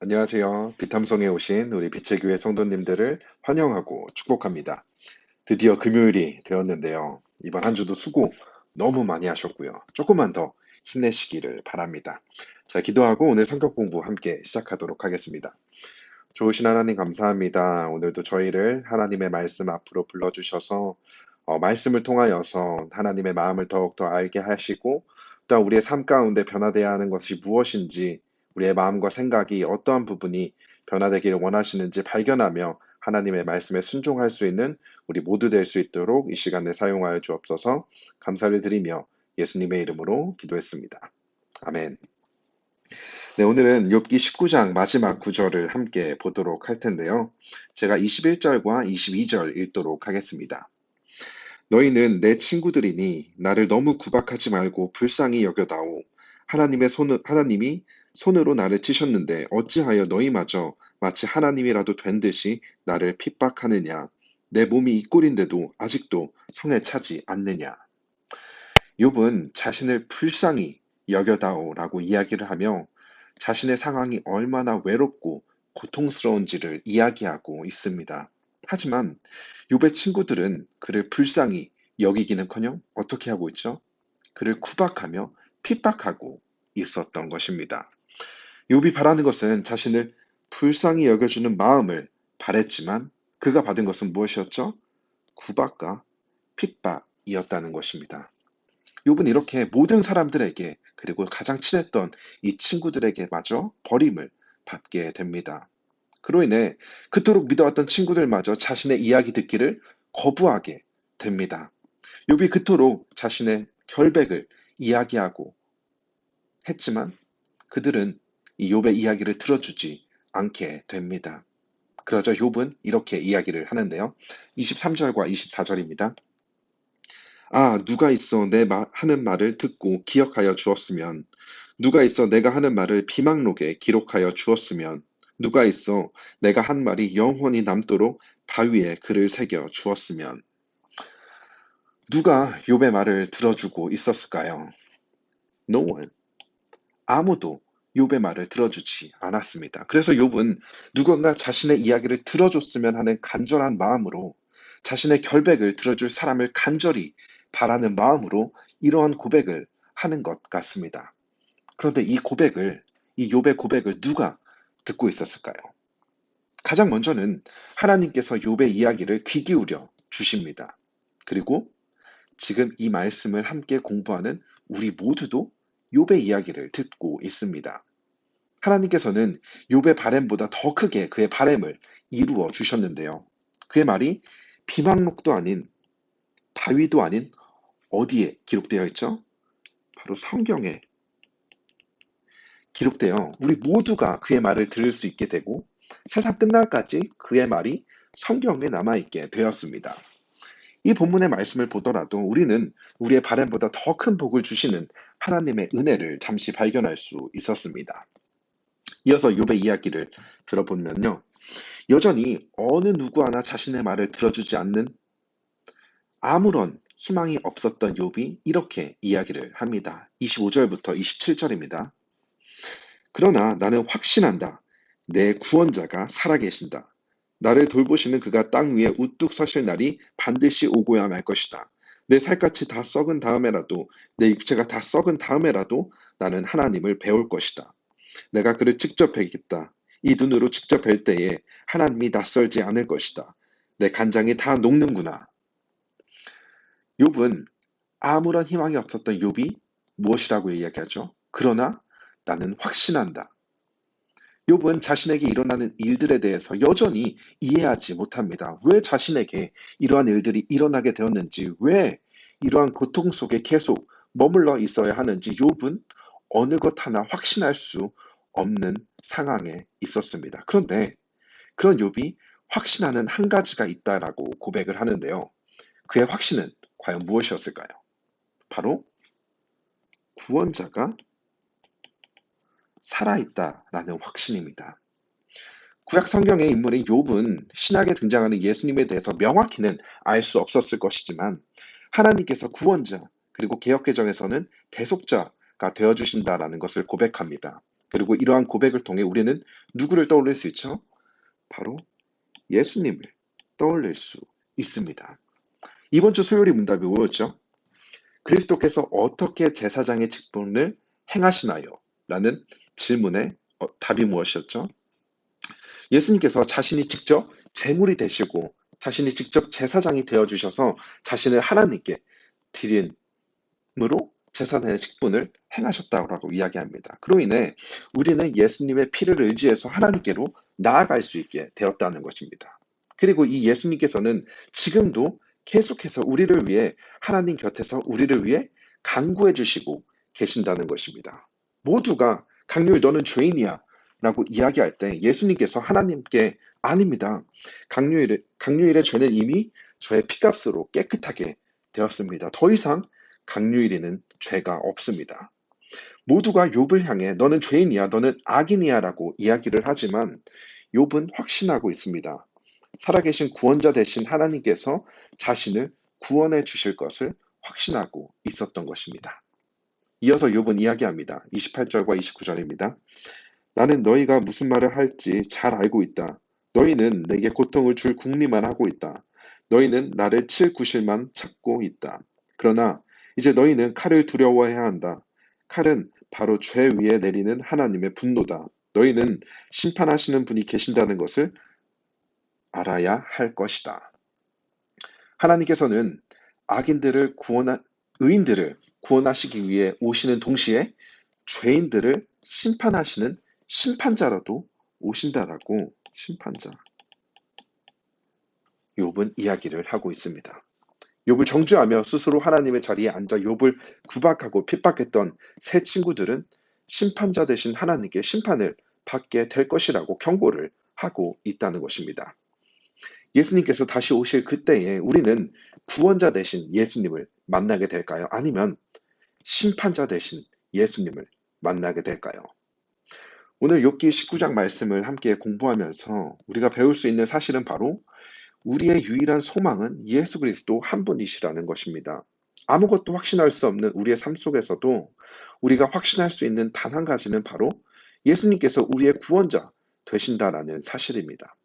안녕하세요. 비탐성에 오신 우리 빛의 교회 성도님들을 환영하고 축복합니다. 드디어 금요일이 되었는데요. 이번 한 주도 수고 너무 많이 하셨고요. 조금만 더 힘내시기를 바랍니다. 자, 기도하고 오늘 성격 공부 함께 시작하도록 하겠습니다. 좋으신 하나님 감사합니다. 오늘도 저희를 하나님의 말씀 앞으로 불러주셔서 어, 말씀을 통하여서 하나님의 마음을 더욱더 알게 하시고 또한 우리의 삶 가운데 변화되어야 하는 것이 무엇인지 우리의 마음과 생각이 어떠한 부분이 변화되기를 원하시는지 발견하며 하나님의 말씀에 순종할 수 있는 우리 모두 될 수 있도록 이 시간에 사용하여 주옵소서 감사를 드리며 예수님의 이름으로 기도했습니다. 아멘. 네, 오늘은 욥기 19장 마지막 구절을 함께 보도록 할 텐데요. 제가 21절과 22절 읽도록 하겠습니다. 너희는 내 친구들이니 나를 너무 구박하지 말고 불쌍히 여겨다오. 하나님의 손, 하나님이 손으로 나를 치셨는데 어찌하여 너희마저 마치 하나님이라도 된 듯이 나를 핍박하느냐. 내 몸이 이 꼴인데도 아직도 성에 차지 않느냐. 욥은 자신을 불쌍히 여겨다오라고 이야기를 하며 자신의 상황이 얼마나 외롭고 고통스러운지를 이야기하고 있습니다. 하지만 욥의 친구들은 그를 불쌍히 여기기는커녕 어떻게 하고 있죠? 그를 구박하며 핍박하고 있었던 것입니다. 욥이 바라는 것은 자신을 불쌍히 여겨주는 마음을 바랬지만 그가 받은 것은 무엇이었죠? 구박과 핍박이었다는 것입니다. 욥은 이렇게 모든 사람들에게 그리고 가장 친했던 이 친구들에게 마저 버림을 받게 됩니다. 그로 인해 그토록 믿어왔던 친구들마저 자신의 이야기 듣기를 거부하게 됩니다. 욥이 그토록 자신의 결백을 이야기하고 했지만 그들은 이 욥의 이야기를 들어주지 않게 됩니다. 그러자 욥은 이렇게 이야기를 하는데요. 23절과 24절입니다. 아, 누가 있어 내 마, 하는 말을 듣고 기억하여 주었으면, 누가 있어 내가 하는 말을 비망록에 기록하여 주었으면, 누가 있어 내가 한 말이 영원히 남도록 바위에 글을 새겨 주었으면, 누가 욥의 말을 들어주고 있었을까요? No one. 아무도 욥의 말을 들어주지 않았습니다. 그래서 욥은 누군가 자신의 이야기를 들어줬으면 하는 간절한 마음으로 자신의 결백을 들어줄 사람을 간절히 바라는 마음으로 이러한 고백을 하는 것 같습니다. 그런데 이 고백을 이 욥의 고백을 누가 듣고 있었을까요? 가장 먼저는 하나님께서 욥의 이야기를 귀 기울여 주십니다. 그리고 지금 이 말씀을 함께 공부하는 우리 모두도 욥의 이야기를 듣고 있습니다. 하나님께서는 욥의 바램보다 더 크게 그의 바램을 이루어 주셨는데요. 그의 말이 비망록도 아닌 바위도 아닌 어디에 기록되어 있죠? 바로 성경에 기록되어 우리 모두가 그의 말을 들을 수 있게 되고 세상 끝날까지 그의 말이 성경에 남아있게 되었습니다. 이 본문의 말씀을 보더라도 우리는 우리의 바램보다 더 큰 복을 주시는 하나님의 은혜를 잠시 발견할 수 있었습니다. 이어서 욥의 이야기를 들어보면요. 여전히 어느 누구 하나 자신의 말을 들어주지 않는 아무런 희망이 없었던 욥이 이렇게 이야기를 합니다. 25절부터 27절입니다. 그러나 나는 확신한다. 내 구원자가 살아계신다. 나를 돌보시는 그가 땅 위에 우뚝 서실 날이 반드시 오고야 말 것이다. 내 살갗이 다 썩은 다음에라도 내 육체가 다 썩은 다음에라도 나는 하나님을 배울 것이다. 내가 그를 직접 뵈겠다. 이 눈으로 직접 뵐 때에 하나님이 낯설지 않을 것이다. 내 간장이 다 녹는구나. 욥은 아무런 희망이 없었던 욥이 무엇이라고 이야기하죠? 그러나 나는 확신한다. 욥은 자신에게 일어나는 일들에 대해서 여전히 이해하지 못합니다. 왜 자신에게 이러한 일들이 일어나게 되었는지, 왜 이러한 고통 속에 계속 머물러 있어야 하는지 욥은 어느 것 하나 확신할 수 없는 상황에 있었습니다. 그런데 그런 욥이 확신하는 한 가지가 있다라고 고백을 하는데요. 그의 확신은 과연 무엇이었을까요? 바로 구원자가 살아있다라는 확신입니다. 구약 성경의 인물인 욥은 신약에 등장하는 예수님에 대해서 명확히는 알 수 없었을 것이지만 하나님께서 구원자 그리고 개혁개정에서는 대속자가 되어 주신다라는 것을 고백합니다. 그리고 이러한 고백을 통해 우리는 누구를 떠올릴 수 있죠? 바로 예수님을 떠올릴 수 있습니다. 이번 주 수요일의 문답이 뭐였죠? 그리스도께서 어떻게 제사장의 직분을 행하시나요? 라는 질문에 어, 답이 무엇이었죠? 예수님께서 자신이 직접 제물이 되시고 자신이 직접 제사장이 되어 주셔서 자신을 하나님께 드림으로 제사장의 직분을 행하셨다고 이야기합니다. 그로 인해 우리는 예수님의 피를 의지해서 하나님께로 나아갈 수 있게 되었다는 것입니다. 그리고 이 예수님께서는 지금도 계속해서 우리를 위해 하나님 곁에서 우리를 위해 간구해 주시고 계신다는 것입니다. 모두가 강률 너는 죄인이야 라고 이야기할 때 예수님께서 하나님께 아닙니다. 강류일의, 강류일의 죄는 이미 저의 피값으로 깨끗하게 되었습니다. 더 이상 강류일에는 죄가 없습니다. 모두가 욥을 향해 너는 죄인이야, 너는 악인이야라고 이야기를 하지만 욥은 확신하고 있습니다. 살아계신 구원자 되신 하나님께서 자신을 구원해 주실 것을 확신하고 있었던 것입니다. 이어서 욥은 이야기합니다. 28절과 29절입니다. 나는 너희가 무슨 말을 할지 잘 알고 있다. 너희는 내게 고통을 줄 궁리만 하고 있다. 너희는 나를 칠 구실만 찾고 있다. 그러나 이제 너희는 칼을 두려워해야 한다. 칼은 바로 죄 위에 내리는 하나님의 분노다. 너희는 심판하시는 분이 계신다는 것을 알아야 할 것이다. 하나님께서는 악인들을 구원하, 의인들을 구원하시기 위해 오시는 동시에 죄인들을 심판하시는 심판자라도 오신다라고 심판자 욥은 이야기를 하고 있습니다. 욥을 정죄하며 스스로 하나님의 자리에 앉아 욥을 구박하고 핍박했던 세 친구들은 심판자 대신 하나님께 심판을 받게 될 것이라고 경고를 하고 있다는 것입니다. 예수님께서 다시 오실 그때에 우리는 구원자 대신 예수님을 만나게 될까요? 아니면 심판자 대신 예수님을 만나게 될까요? 오늘 욥기 19장 말씀을 함께 공부하면서 우리가 배울 수 있는 사실은 바로 우리의 유일한 소망은 예수 그리스도 한 분이시라는 것입니다. 아무것도 확신할 수 없는 우리의 삶 속에서도 우리가 확신할 수 있는 단 한 가지는 바로 예수님께서 우리의 구원자 되신다라는 사실입니다.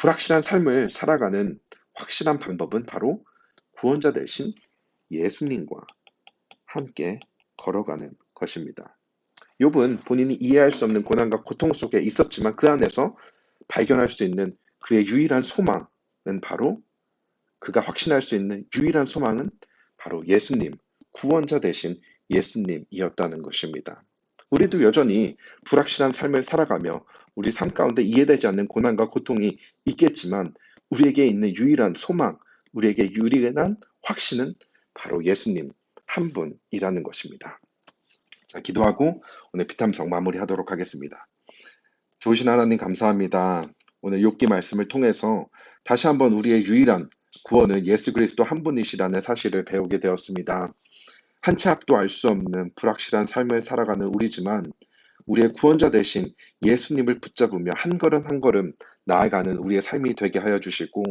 불확실한 삶을 살아가는 확실한 방법은 바로 구원자 대신 예수님과 함께 걸어가는 것입니다. 욥은 본인이 이해할 수 없는 고난과 고통 속에 있었지만 그 안에서 발견할 수 있는 그의 유일한 소망은 바로 그가 확신할 수 있는 유일한 소망은 바로 예수님, 구원자 대신 예수님이었다는 것입니다. 우리도 여전히 불확실한 삶을 살아가며 우리 삶 가운데 이해되지 않는 고난과 고통이 있겠지만 우리에게 있는 유일한 소망, 우리에게 유일한 확신은 바로 예수님 한 분이라는 것입니다. 자, 기도하고 오늘 비탐성 마무리하도록 하겠습니다. 좋으신 하나님 감사합니다. 오늘 욥기 말씀을 통해서 다시 한번 우리의 유일한 구원은 예수 그리스도 한 분이시라는 사실을 배우게 되었습니다. 한치 앞도 알 수 없는 불확실한 삶을 살아가는 우리지만 우리의 구원자 대신 예수님을 붙잡으며 한 걸음 한 걸음 나아가는 우리의 삶이 되게 하여 주시고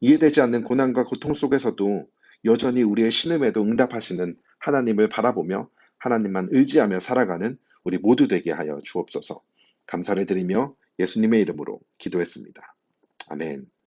이해되지 않는 고난과 고통 속에서도 여전히 우리의 신음에도 응답하시는 하나님을 바라보며 하나님만 의지하며 살아가는 우리 모두 되게 하여 주옵소서. 감사를 드리며 예수님의 이름으로 기도했습니다. 아멘.